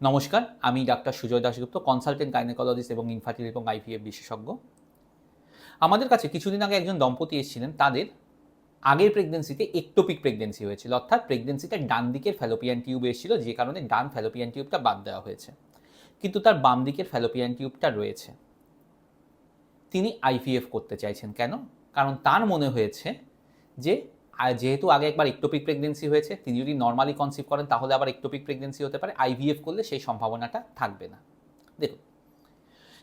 নমস্কার, আমি doctor Sujoy Dasgupta consultant gynaecologist এবং ইনফার্টিলিটি এবং আইভিএফ বিশেষজ্ঞ। আমাদের কাছে কিছুদিন আগে একজন দম্পতি এসেছিলেন, তাদের আগের প্রেগনেন্সিতে একটোপিক প্রেগনেন্সি হয়েছিল, অর্থাৎ প্রেগনেন্সিতে ডান দিকের ফ্যালোপিয়ান টিউব এসেছিল, যে কারণে ডান ফ্যালোপিয়ান টিউবটা বাদ দেওয়া হয়েছে। কিন্তু তার বাম দিকের ফ্যালোপিয়ান টিউবটা রয়েছে। তিনি আইভিএফ করতে চাইছেন কেন? কারণ তার মনে হয়েছে যে আর যেহেতু আগে একবার একটোপিক প্রেগনেন্সি হয়েছে, তিনি যদি নর্মালি কনসিভ করেন, তাহলে আবার একটোপিক প্রেগনেন্সি হতে পারে। আইভিএফ করলে সেই সম্ভাবনাটা থাকবে না। দেখুন,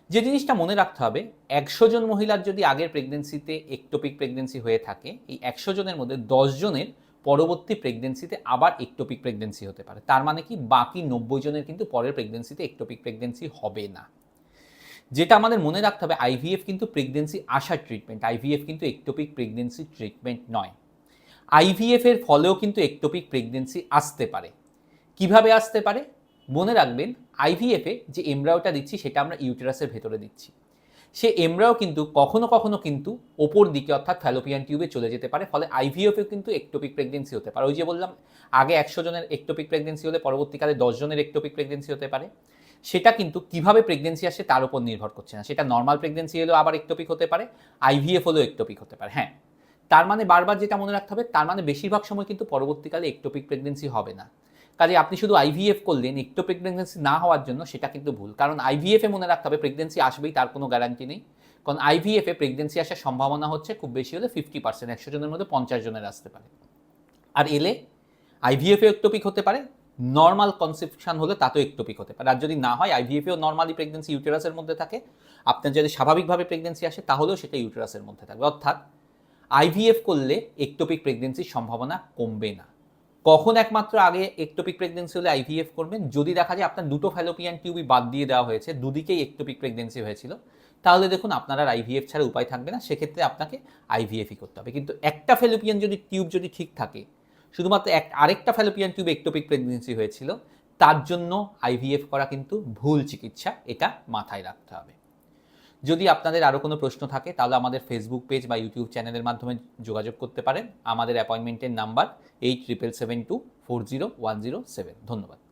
যে জিনিসটা মনে রাখতে হবে, একশো জন মহিলার যদি আগের প্রেগনেন্সিতে একটোপিক প্রেগনেন্সি হয়ে থাকে, এই একশো জনের মধ্যে জনের পরবর্তী প্রেগনেন্সিতে আবার একটোপিক প্রেগনেন্সি হতে পারে। তার মানে কি? বাকি নব্বই জনের কিন্তু পরের প্রেগনেন্সিতে একটোপিক প্রেগনেন্সি হবে না। যেটা আমাদের মনে রাখতে হবে আইভিএফ কিন্তু প্রেগনেন্সি আসার ট্রিটমেন্ট আইভিএফ কিন্তু একটোপিক প্রেগনেন্সি ট্রিটমেন্ট নয়। আইভিএফ এর ফলেও কিন্তু একটোপিক প্রেগনেন্সি আসতে পারে। কীভাবে আসতে পারে? মনে রাখবেন আইভিএফে যে এমব্রায়োটা দিচ্ছি, সেটা আমরা ইউটেরাসের ভেতরে দিচ্ছি। সে এমব্রায়ো কিন্তু কখনো কখনো কিন্তু ওপর দিকে, অর্থাৎ ফ্যালোপিয়ান টিউবে চলে যেতে পারে, ফলে আইভিএফে কিন্তু একটোপিক প্রেগনেন্সি হতে পারে। ওই যে বললাম, আগে একশো জনের একটোপিক প্রেগনেন্সি হলে, পরবর্তীকালে জনের একটোপিক প্রেগনেন্সি হতে পারে। সেটা কিন্তু কীভাবে প্রেগনেন্সি আসে, তার উপর নির্ভর করছে না। সেটা নর্মাল প্রেগনেন্সি হলেও আবার একটোপিক হতে পারে আইভিএফ হলেও একটোপিক হতে পারে। হ্যাঁ তার মানে বারবার যেটা মনে রাখতে হবে, তার মানে বেশিরভাগ সময় কিন্তু পরবর্তীকালে একটোপিক প্রেগনেন্সি হবে না। কাজে আপনি শুধু আইভিএফ করলেন একটোপিক প্রেগনেন্সি না হওয়ার জন্য সেটা কিন্তু ভুল। কারণ আইভিএফে মনে রাখতে হবে প্রেগনেন্সি আসবেই, তার কোনো গ্যারান্টি নেই। কারণ আইভিএফে প্রেগনেন্সি আসার সম্ভাবনা হচ্ছে খুব বেশি হলে ফিফটি পার্সেন্ট একশো জনের মধ্যে পঞ্চাশ জনের আসতে পারে। আর এলে আইভিএফে একটোপিক হতে পারে নর্মাল কনসেপশন হলে তাতেও একটোপিক হতে পারে। আর যদি না হয় আইভিএফেও নর্মালি প্রেগনেন্সি ইউটেরাসের মধ্যে থাকে। আপনার যদি স্বাভাবিকভাবে প্রেগনেন্সি আসে, তাহলেও সেটা ইউটেরাসের মধ্যে থাকবে। অর্থাৎ আইভিএফ করলে একটোপিক প্রেগনেন্সির সম্ভাবনা কমবে না। কখন একমাত্র আগে একটোপিক প্রেগনেন্সি হলে আইভিএফ করবেন? যদি দেখা যায় আপনার দুটো ফ্যালোপিয়ান টিউবই বাদ দিয়ে দেওয়া হয়েছে, দুদিকেই একটোপিক প্রেগনেন্সি হয়েছিল, তাহলে দেখুন আপনার আর আইভিএফ ছাড়া উপায় থাকবে না, সেক্ষেত্রে আপনাকে আইভিএফই করতে হবে। কিন্তু একটা ফ্যালোপিয়ান যদি টিউব যদি ঠিক থাকে, শুধুমাত্র এক, আরেকটা ফ্যালোপিয়ান টিউব একটোপিক প্রেগনেন্সি হয়েছিল, তার জন্য আইভিএফ করা কিন্তু ভুল চিকিৎসা, এটা মাথায় রাখতে হবে। যদি আপনাদের আরও কোনো প্রশ্ন থাকে, তাহলে আমাদের ফেসবুক পেজ বা ইউটিউব চ্যানেলের মাধ্যমে যোগাযোগ করতে পারেন। আমাদের অ্যাপয়েন্টমেন্টের number eight triple seven two four zero one zero seven ধন্যবাদ।